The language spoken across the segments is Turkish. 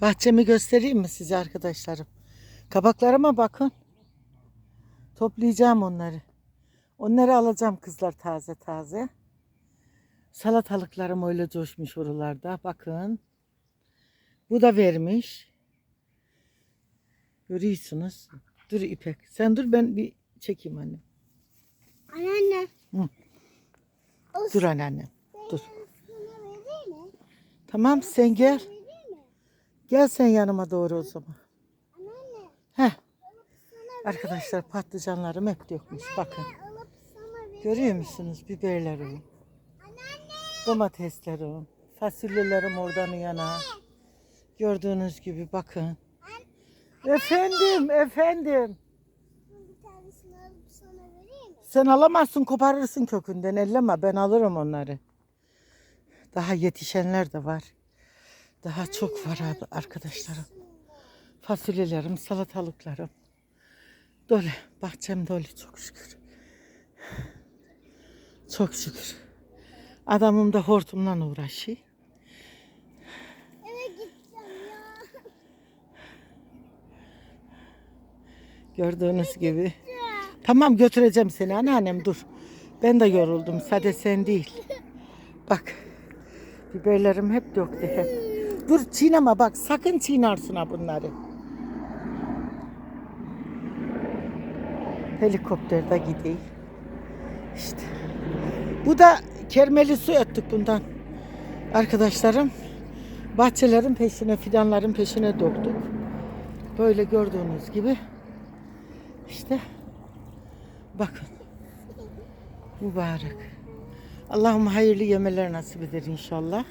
Bahçemi göstereyim mi size arkadaşlarım? Kabaklarıma bakın. Toplayacağım onları. Onları alacağım kızlar taze taze. Salatalıklarım öyle coşmuş oralarda. Bakın. Bu da vermiş. Görüyorsunuz. Dur İpek. Sen dur ben bir çekeyim anne. Anneanne. Dur anneanne. Dur. Tamam sen gel. Gel sen yanıma doğru o zaman. Heh. Arkadaşlar patlıcanlarım hep dökmüş. Bakın. Görüyor musunuz biberlerim, domateslerim, fasulyelerim oradan yana. Gördüğünüz gibi bakın. Efendim, efendim. Sen alamazsın, koparırsın kökünden. Elleme, ben alırım onları. Daha yetişenler de var. Daha çok var abi arkadaşlarım. Fasulyelerim, salatalıklarım. Dolu, bahçem dolu çok şükür. Çok şükür. Adamım da hortumla uğraşıyor. Eve gideceğim ya. Gördüğünüz gibi. Tamam götüreceğim seni anneannem dur. Ben de yoruldum sadece sen değil. Bak biberlerim hep döktü hep. Dur çiğneme bak sakın çiğnersin ha bunları. Helikopterde gideyim. İşte. Bu da kermeli su öttük bundan. Arkadaşlarım bahçelerin peşine fidanların peşine döktük. Böyle gördüğünüz gibi işte bakın mübarek. Allah'ım hayırlı yemeler nasip eder inşallah.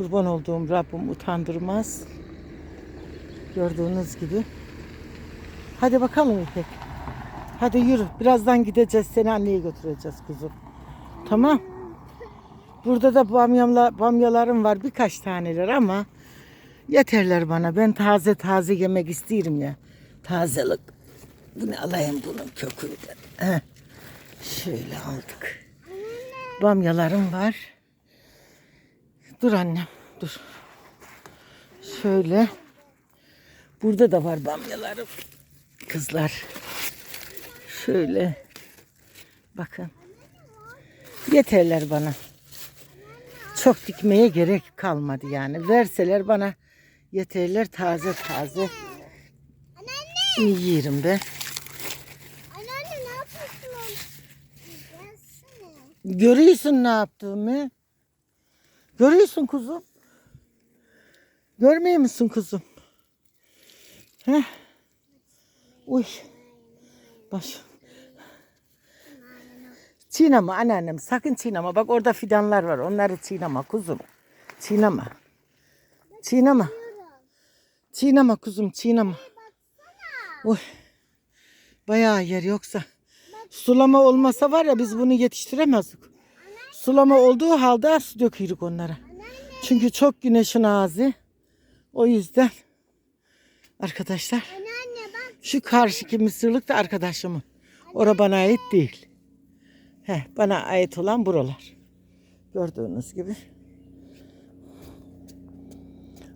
Kurban olduğum Rabbim utandırmaz. Gördüğünüz gibi. Hadi bakalım İpek. Hadi yürü. Birazdan gideceğiz. Seni anneye götüreceğiz kuzum. Tamam. Burada da bamyamla, bamyalarım var birkaç taneler ama yeterler bana. Ben taze taze yemek isterim ya. Tazelik. Bunu alayım bunun kökünden. Heh. Şöyle aldık. Bamyalarım var. Dur annem dur. Şöyle. Burada da var bamyalarım. Kızlar. Şöyle. Bakın. Yeterler bana. Çok dikmeye gerek kalmadı yani. Verseler bana yeterler taze taze. Yiyelim ben. Anneanne ne yapıyorsun? Görüyorsun ne yaptığımı. Görüyorsun kuzum. Görmüyor musun kuzum? Heh. Uy. Baş. Çiğneme anneannem sakın çiğneme. Bak orada fidanlar var. Onları çiğneme kuzum. Çiğneme. Çiğneme. Çiğneme kuzum çiğneme. Uy. Bayağı yer yoksa. Sulama olmasa var ya biz bunu yetiştiremezdik. Sulama olduğu halde su döküyoruz onlara. Çünkü çok güneşin ağzı. O yüzden arkadaşlar Anneanne bak. şu karşıki mısırlık da arkadaşımın. Ora bana ait değil. He, bana ait olan buralar. Gördüğünüz gibi.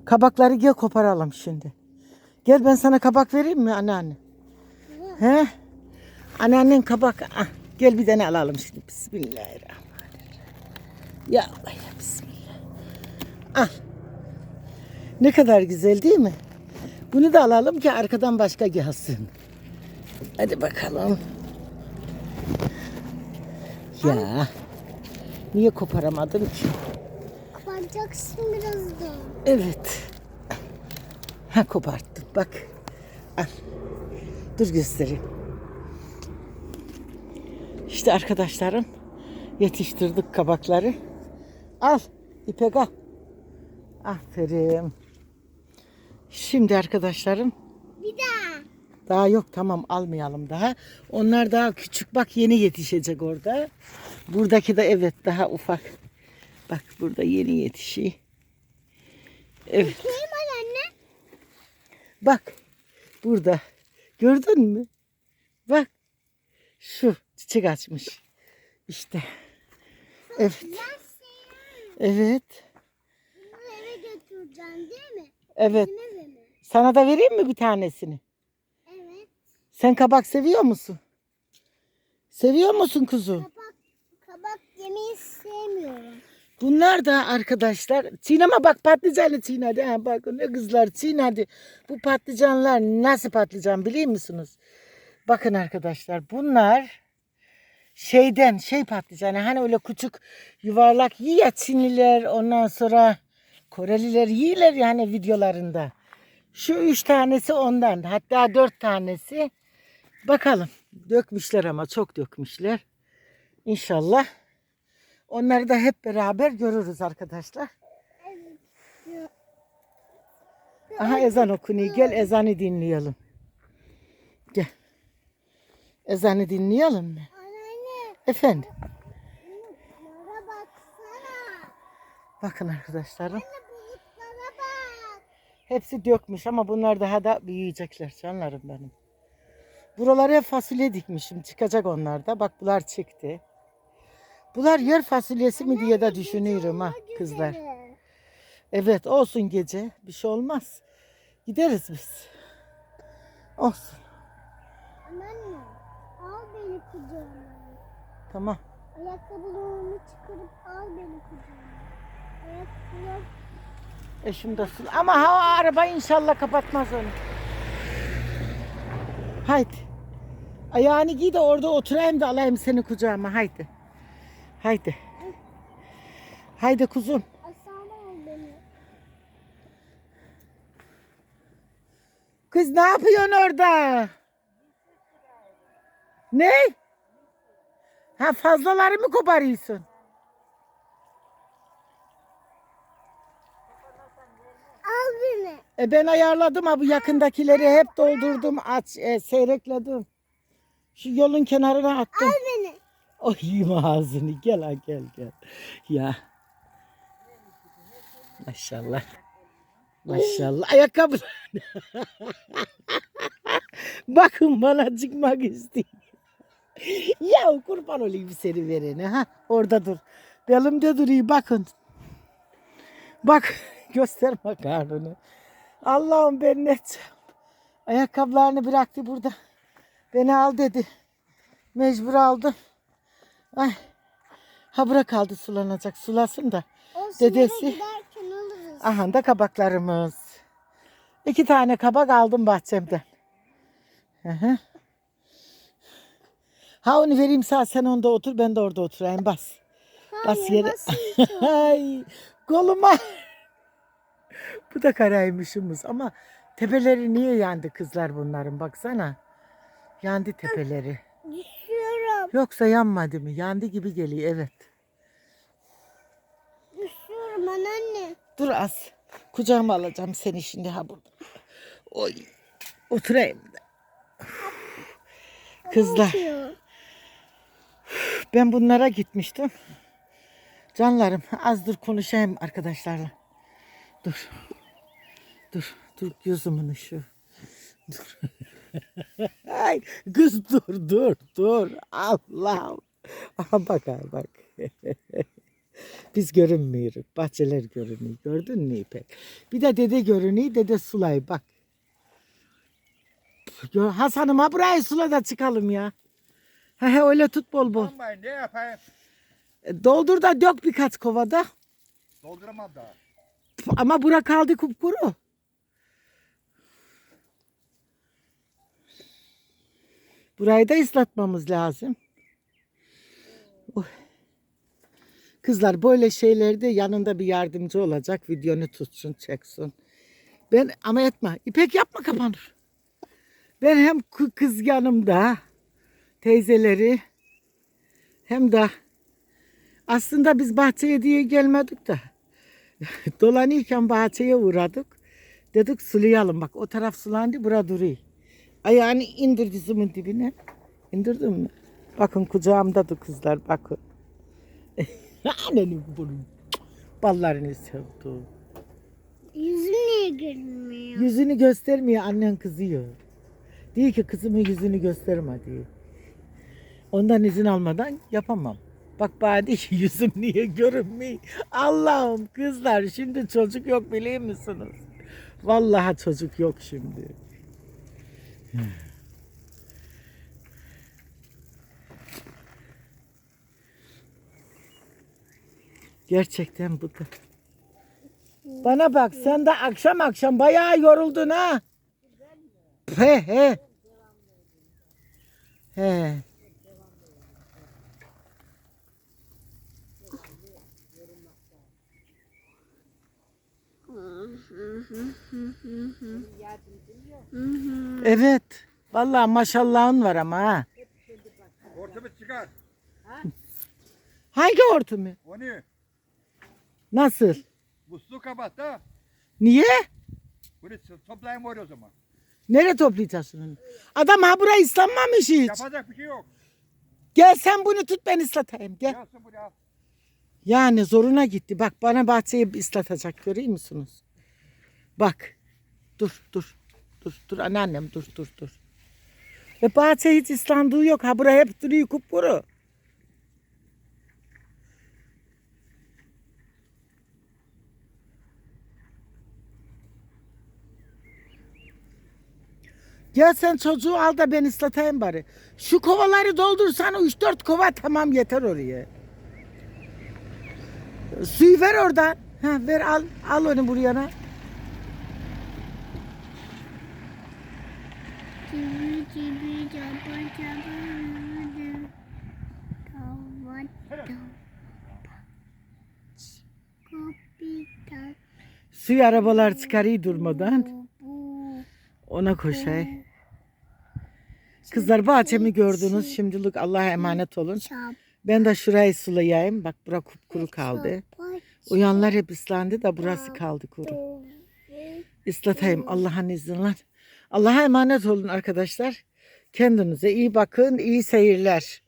Kabakları gel koparalım şimdi. Gel ben sana kabak vereyim mi anneanne? He? Anneannen kabak. Ah, gel bir tane alalım şimdi. Bismillahirrahmanirrahim. Ya Allah ya Bismillah. Al. Ne kadar güzel değil mi? Bunu da alalım ki arkadan başka gelsin. Hadi bakalım. Ya. Niye koparamadım ki? Kapatacaksın birazdan. Evet. Ha koparttım bak. Al. Dur göstereyim. İşte arkadaşlarım yetiştirdik kabakları. Al İpek al. Aferin. Şimdi arkadaşlarım Bir daha. daha yok tamam almayalım daha. Onlar daha küçük bak yeni yetişecek orada. Buradaki de evet daha ufak. Bak burada yeni yetişiyor. Evet. Kim var anne? Bak burada. Gördün mü? Bak. Şu çiçek açmış. İşte. Evet. Evet. Can değil mi? Evet. Sana da vereyim mi bir tanesini? Evet. Sen kabak seviyor musun? Seviyor musun kuzum? Kabak, kabak yemeyi sevmiyorum. Bunlar da arkadaşlar çiğneme bak patlıcanı çiğnedi. Ha, bak ne kızlar çiğnedi. Bu patlıcanlar nasıl patlıcan biliyor musunuz? Bakın arkadaşlar bunlar şeyden şey patlıcanı hani öyle küçük yuvarlak yiyor Çinliler ondan sonra Koreliler yiyorlar yani videolarında. Şu üç tanesi ondan hatta dört tanesi. Bakalım dökmüşler ama çok dökmüşler. İnşallah onları da hep beraber görürüz arkadaşlar. Aha ezan okunuyor. Gel ezanı dinleyelim. Gel. Ezanı dinleyelim mi? Anneanne. Efendim. Baksana. Bakın arkadaşlarım. Anne. Hepsi dökmüş ama bunlar daha da büyüyecekler canlarım benim. Buralara fasulye dikmişim. Çıkacak onlar da. Bak bunlar çıktı. Bunlar yer fasulyesi mi diye de düşünüyorum ha kızlar. Evet olsun gece. Bir şey olmaz. Gideriz biz. Olsun. Anneanne. Al beni kucağına. Tamam. Ayakkabılarımı çıkarıp al beni kucağına. E da sil- Ama hava araba inşallah kapatmaz onu. Haydi. Ayağını giy de orada oturayım da alayım seni kucağıma. Haydi. Haydi. Haydi kuzum. Kız ne yapıyorsun orada? Ne? Ha fazlaları mı koparıyorsun? Al beni. E ben ayarladım ha bu yakındakileri hep doldurdum, aç, e, seyrekledim. Şu yolun kenarına attım. Al beni. Oh yiyeyim ağzını. Gel ha gel gel. Ya. Maşallah. Maşallah. Ayakkabı. Bakın bana çıkmak istiyor. ya kurban olayım seni verene. Ha? Orada dur. Belimde duruyor bakın. Bak gösterme karnını. Allah'ım ben ne? Ayakkabılarını bıraktı burada. Beni al dedi. Mecbur aldım. Ay. Ha bırak kaldı sulanacak. Sulasın da. Olsun Dedesi. Aha da kabaklarımız. İki tane kabak aldım bahçemden. Hı hı. Ha onu vereyim sana sen onda otur ben de orada oturayım bas. Bas Hayır, yere. basın. Ay koluma. Bu da karaymışımız ama tepeleri niye yandı kızlar bunların baksana. Yandı tepeleri. Düşüyorum. Yoksa yanmadı mı? Yandı gibi geliyor evet. Düşüyorum anneanne. Dur az. Kucağıma alacağım seni şimdi ha burada. Oy. Oturayım da. Kızlar ben bunlara gitmiştim. Canlarım az dur konuşayım arkadaşlarla. Dur. Dur. Dur gözümün ışığı. Dur. Ay, kız dur dur dur. Allah'ım. Aha bak ha bak. Biz görünmüyoruz. Bahçeler görünüyor. Gördün mü İpek? Bir de dede görünüyor. Dede Sulay bak. Hasan'ım ha burayı sula da çıkalım ya. He he öyle tut bol bol. Ben ne yapayım? E, Doldur da dök birkaç kovada. Dolduramam daha. Ama bura kaldı kupkuru. Burayı da ıslatmamız lazım. Kızlar böyle şeylerde yanında bir yardımcı olacak. Videonu tutsun, çeksin. Ben ama etme. İpek yapma kapanır. Ben hem kı- kız yanımda teyzeleri hem de aslında biz bahçeye diye gelmedik de Dolanırken bahçeye uğradık. Dedik sulayalım bak o taraf sulandı bura duruyor. Ayağını indir dizimin dibine. İndirdin mi? Bakın kucağımdadır kızlar bakın. Annenin bunun ballarını sevdi. Yüzüm niye görünmüyor? Yüzünü göstermiyor annen kızıyor. Diyor ki kızımın yüzünü gösterme diyor. Ondan izin almadan yapamam. Bak bari yüzüm niye görünmüyor? Allah'ım kızlar şimdi çocuk yok biliyor musunuz? Vallahi çocuk yok şimdi. Gerçekten bu da. Bana bak sen de akşam akşam bayağı yoruldun ha. He he. He. Evet. Vallahi maşallahın var ama ha. Ortamı çıkar. Hangi hortumu? O ne? Nasıl? Musluğu kapat da. Niye? Bunu toplayın var o zaman. Nereye toplayacaksın onu? Adam ha burayı ıslanmamış hiç. Yapacak bir şey yok. Gel sen bunu tut ben ıslatayım. Gel. Gelsin buraya. Yani zoruna gitti. Bak bana bahçeyi ıslatacak görüyor musunuz? Bak. Dur dur. Dur dur anneannem dur dur dur. Ve bahçe hiç ıslandığı yok. Ha buraya hep duruyor kupkuru. Gel sen çocuğu al da ben ıslatayım bari. Şu kovaları doldursan 3-4 kova tamam yeter oraya. Suyu ver oradan. Ha, ver al. Al onu buraya. Cibi cibi caba caba. Kavan Kapitan. Suyu arabalar çıkarıyor durmadan. Ona koşay. Kızlar bahçemi gördünüz. Şimdilik Allah'a emanet olun. Ben de şurayı sulayayım. Bak bura kupkuru kaldı. Uyanlar hep ıslandı da burası kaldı kuru. Islatayım Allah'ın izniyle. Allah'a emanet olun arkadaşlar. Kendinize iyi bakın. iyi seyirler.